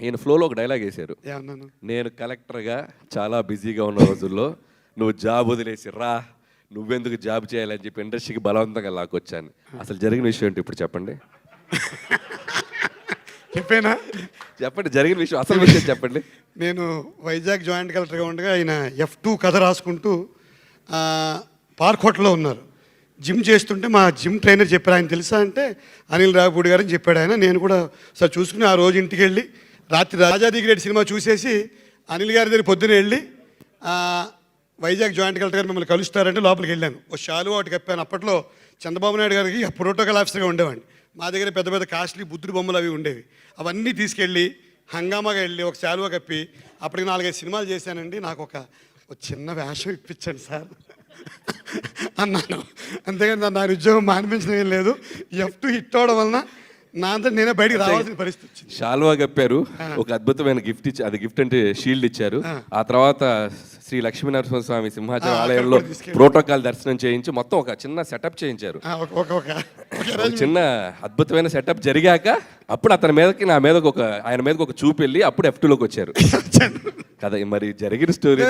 ఈయన ఫ్లోలో ఒక డైలాగ్ వేశారు. నేను కలెక్టర్గా చాలా బిజీగా ఉన్న రోజుల్లో నువ్వు జాబ్ వదిలేసి రా నువ్వెందుకు జాబ్ చేయాలని చెప్పి ఇండస్ట్రీకి బలవంతంగా లాక్కొచ్చాను. అసలు జరిగిన విషయం ఏంటి ఇప్పుడు చెప్పండి? చెప్పేనా? చెప్పండి జరిగిన విషయం అసలు విషయం చెప్పండి. నేను వైజాగ్ జాయింట్ కలెక్టర్గా ఉండగా ఆయన ఎఫ్ టూ కథ రాసుకుంటూ పార్క్ హోటల్లో ఉన్నారు. జిమ్ చేస్తుంటే మా జిమ్ ట్రైనర్ చెప్పారు ఆయన తెలుసా? అంటే అనిల్ రావుపూడి గారు అని చెప్పాడు ఆయన. నేను కూడా సార్ చూసుకుని ఆ రోజు ఇంటికి వెళ్ళి రాత్రి రాజాది సినిమా చూసేసి అనిల్ గారి దగ్గర పొద్దున వెళ్ళి వైజాగ్ జాయింట్ కలెక్టర్ గారు మిమ్మల్ని కలుస్తారంటే లోపలికి వెళ్ళాను. ఓ షాలు ఒకటి కప్పాను. అప్పట్లో చంద్రబాబు నాయుడు గారికి ప్రోటోకాల్ ఆఫీసర్గా ఉండేవాడిని. మా దగ్గర పెద్ద పెద్ద కాస్ట్లీ బుద్ధుడి బొమ్మలు అవి ఉండేవి. అవన్నీ తీసుకెళ్ళి హంగామాగా వెళ్ళి ఒక శాలువా కప్పి అప్పటికి నాలుగైదు సినిమాలు చేశానండి. నాకు ఒక చిన్న వేషం ఇప్పించండి సార్. అన్నాను. అంతేగాని నా- ఉద్యోగం మానిపించడం ఏం లేదు. ఎఫ్ టు హిట్ అవడం వలన నా అంతా నేనే బయటికి రావాల్సిన పరిస్థితి వచ్చింది. షాల్వా కప్పారు ఒక అద్భుతమైన గిఫ్ట్ ఇచ్చి అది గిఫ్ట్ అంటే షీల్డ్ ఇచ్చారు. ఆ. తర్వాత శ్రీ లక్ష్మీనరసింహ స్వామి సింహాచలం ఆలయంలో. ప్రోటోకాల్ దర్శనం చేయించి మొత్తం ఒక చిన్న సెటప్ చేయించారు. చిన్న అద్భుతమైన సెటప్ జరిగాక అప్పుడు అతని మీదకి నా మీదకి ఒక ఆయన మీదకి ఒక చూపు వెళ్ళి అప్పుడు ఎఫ్లోకి వచ్చారు. కదా మరి జరిగిన స్టోరీ